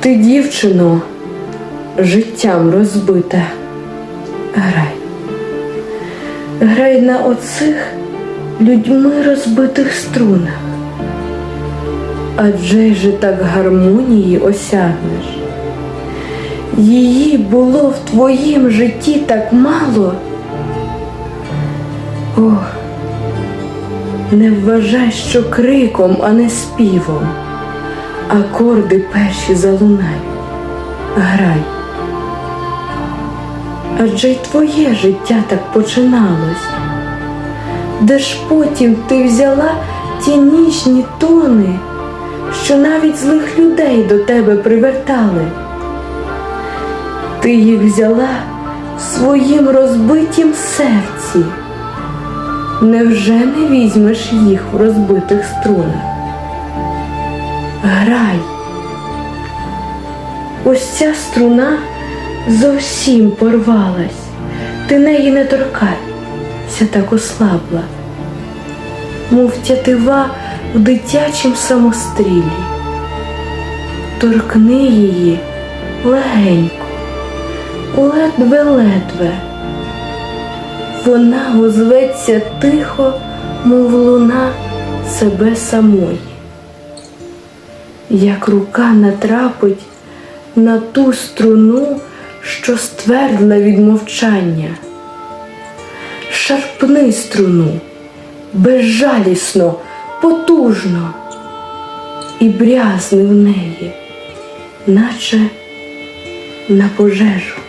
Ти, дівчино, життям розбита. Грай. Грай на оцих людьми розбитих струнах. Адже же так гармонії осягнеш. Її було в твоїм житті так мало. Ох, не вважай, що криком, а не співом. Акорди перші залунай, грай. Адже й твоє життя так починалось. Де ж потім ти взяла ті ніжні тони, що навіть злих людей до тебе привертали? Ти їх взяла в своїм розбитім серці. Невже не візьмеш їх в розбитих струнах? Грай. Ось ця струна зовсім порвалась. Ти неї не торкайся, так ослабла, мов тятива в дитячім самострілі. Торкни її легенько, ледве-ледве. Вона озветься тихо, мов луна себе самої як рука натрапить на ту струну, що ствердла від мовчання. Шарпни струну безжалісно, потужно і брязни в неї, наче на пожежу.